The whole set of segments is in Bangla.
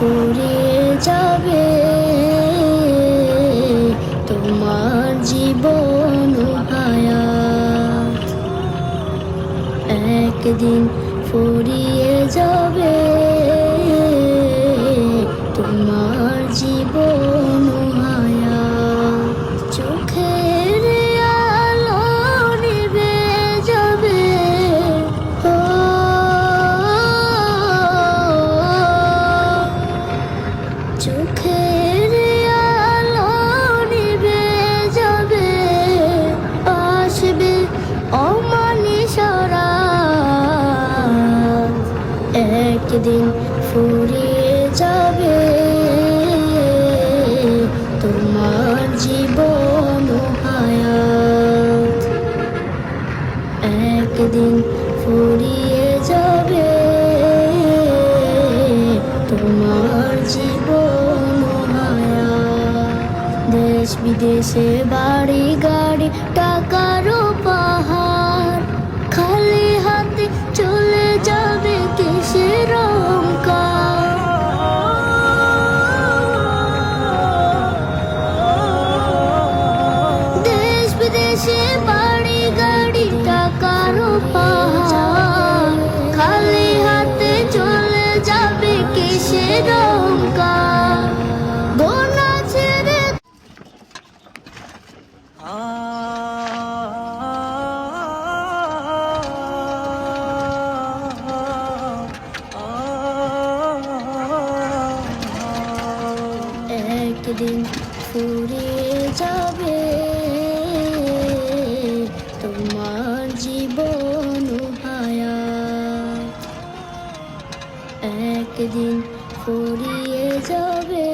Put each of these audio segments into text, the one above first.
ফুরিয়ে যাবে। তোমার জীবন হায়াত একদিন ফুরিয়ে যাবে। একদিন ফুরিয়ে যাবে তোমার জীবন একদিন ফুরিয়ে যাবে তোমার জীবন দেশ বিদেশে বাড়ি গাড়ি বিদেশে বাড়ি গাড়ি পাহাড় খালি হাতে চলে যাবে কিসের অহংকার ছেড়ে একদিন ফুরিয়ে যাবে একদিন ফুরিয়ে যাবে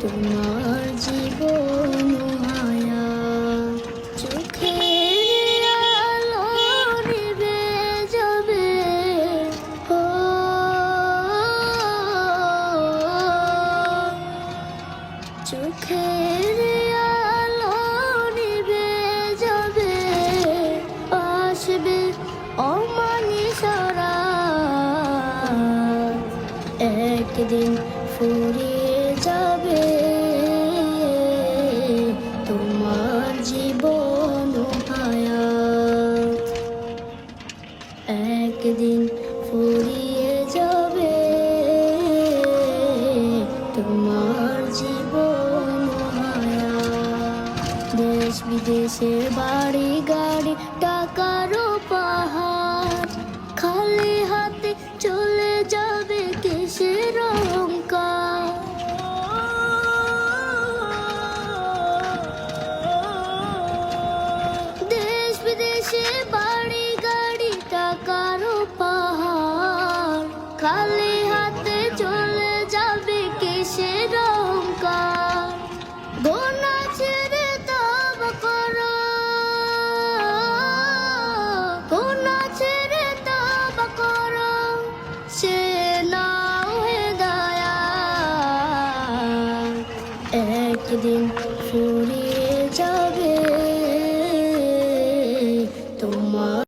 তোমার জীবন আলো নিভে যাবে। অমানিসরা একদিন ফুরিয়ে যাবে। তোমার জীবন হায়াত একদিন ফুরিয়ে যাবে। তোমার জীবন হায়াত। দেশ বিদেশে বাড়ি গাড়ি টাকারও পাহাড়। টাকারও পাহাড়, খালি হাতে চলে যাবে কিসের অহংকার? গোনা ছেড়ে তব করো। গোনা ছেড়ে তব করো। সে নাও হে দয়া একদিন